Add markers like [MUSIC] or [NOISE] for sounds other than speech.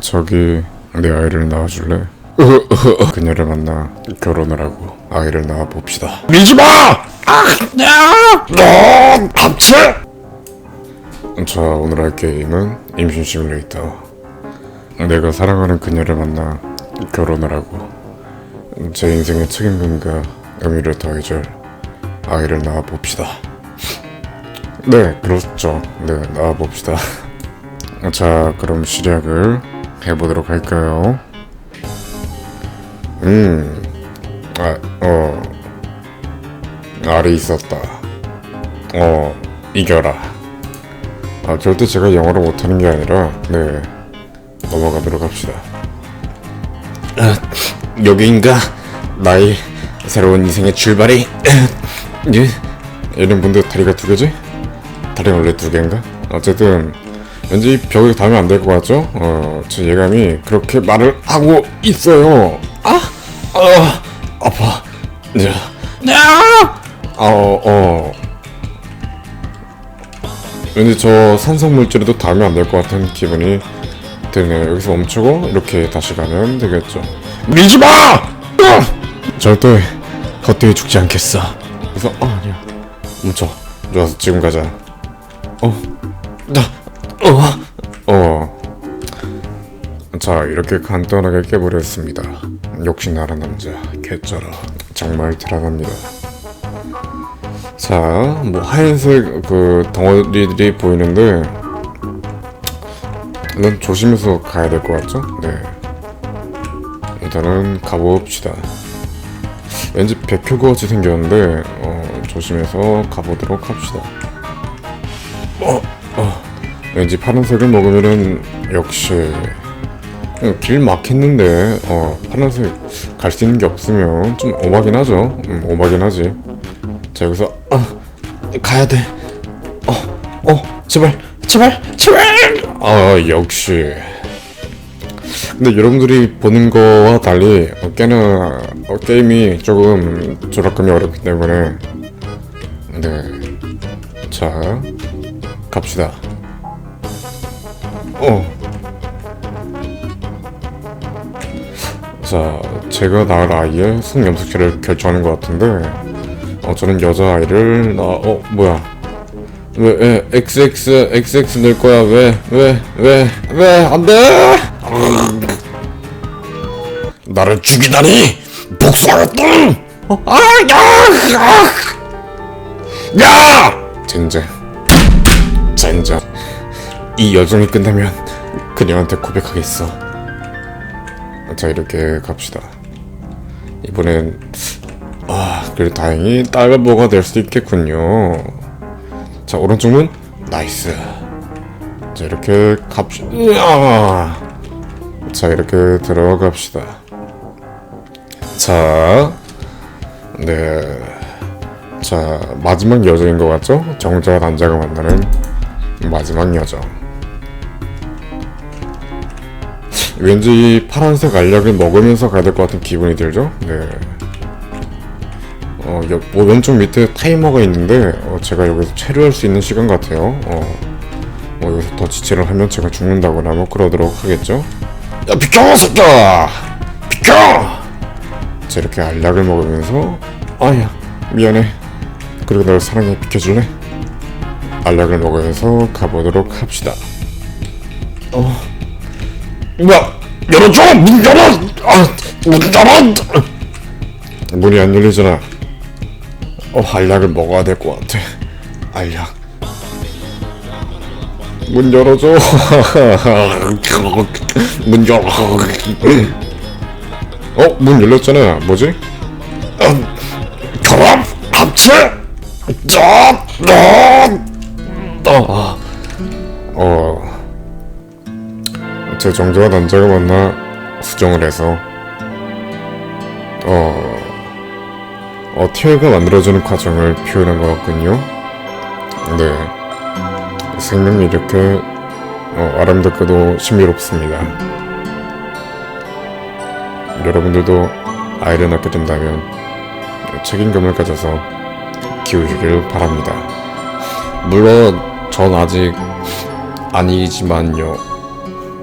저기 내 아이를 낳아줄래? [LAUGHS] 그녀를 만나 결혼을 하고 아이를 낳아 봅시다. 밀지 마! 아, 야! 너 합체! 자 오늘 할 게임은 임신 시뮬레이터. 내가 사랑하는 그녀를 만나 결혼을 하고 제 인생의 책임감과 의미를 더해줄 아이를 낳아 봅시다. 네, 그렇죠. 네, 낳아 봅시다. [LAUGHS] 자, 그럼 시작을 해보도록 할까요? 음, 아, 어, 알이 있었다. 어, 이겨라. 아, 절대 제가 영어를 못하는 게 아니라, 네, 넘어가도록 합시다. 아, [LAUGHS] 여기인가? 나의 새로운 인생의 출발이. [LAUGHS] 예? 이런 분들 다리가 두 개지? 다리가 원래 두 개인가? 어쨌든 왠지 벽에 닿으면 안 될 것 같죠? 어, 제 예감이 그렇게 말을 하고 있어요. 아, 아, 아파. 네. 야, 어, 어. 왠지 저 산성 물질에도 닿으면 안 될 것 같은 기분이 드네요. 여기서 멈추고 이렇게 다시 가면 되겠죠. 밀지 마! 어! 절대 헛되이 죽지 않겠어. 그래서 어 아니야. 멈춰. 좋아서 지금 가자. 어, 나, 어, 어. 자, 이렇게 간단하게 깨버렸습니다. 역시 나란 남자, 개쩔어. 정말 대단합니다. 자, 뭐 하얀색 그 덩어리들이 보이는데, 넌 조심해서 가야 될 것 같죠? 네. 일단은 가봅시다. 왠지 백효같이 생겼는데, 어, 조심해서 가보도록 합시다. 어, 어. 왠지 파란색을 먹으면은 역시 음, 길 막혔는데 어 파란색 갈 수 있는 게 없으면 좀 오바긴 하죠. 음, 오바긴 하지. 자 여기서 어 가야 돼. 어, 어 제발 제발 제발. 아 역시. 근데 여러분들이 보는 거와 달리 어, 꽤나 어, 게임이 조금 조락감이 어렵기 때문에 네. 자, 갑시다. 어. 자, 제가 낳을 아이의 성염색체를 결정하는 것 같은데, 어, 저는 여자아이를 낳아, 어, 뭐야. 왜, 왜, XX, XX 낼 거야, 왜, 왜, 왜, 왜, 안 돼! 나를 죽이다니! 복수하겠다! 어, 아, 야! 야! 야! 젠장. 젠장. 이 여정이 끝나면 그녀한테 고백하겠어. 자 이렇게 갑시다. 이번엔 아 그래 다행히 딸바보가 될 수 있겠군요. 자 오른쪽 문 나이스. 자 이렇게 갑시다. 자 이렇게 들어갑시다. 자 네. 자 마지막 여정인 것 같죠? 정자와 남자가 만나는 마지막 여정. 왠지 이 파란색 알약을 먹으면서 가야 될 것 같은 기분이 들죠? 네. 어, 여, 뭐 왼쪽 밑에 타이머가 있는데 어, 제가 여기서 체류할 수 있는 시간 같아요. 어, 뭐 여기서 더 지체를 하면 제가 죽는다거나 뭐 그러도록 하겠죠? 야 비켜 새끼야! 비켜! 자 이렇게 알약을 먹으면서 아야 미안해 그리고 널 사랑해 비켜줄래? 알약을 먹으면서 가보도록 합시다. 어, 야, 열어줘! 문 열어! 아, 문 열어! 문이 안 열리잖아. 어, 알약을 먹어야 될 것 같아. 알약. 문 열어줘. [LAUGHS] 문 열어. 어, 문 열렸잖아. 뭐지? 결합! 합체! 짭! 어, 어, 제 정도와 남자가 만나 수정을 해서 어, 어 티어가 만들어지는 과정을 표현한 것 같군요. 네, 생명이 이렇게 어, 아름답고도 신비롭습니다. 여러분들도 아이를 낳게 된다면 책임감을 가져서 키우시길 바랍니다. 물론 전 아직 아니지만요.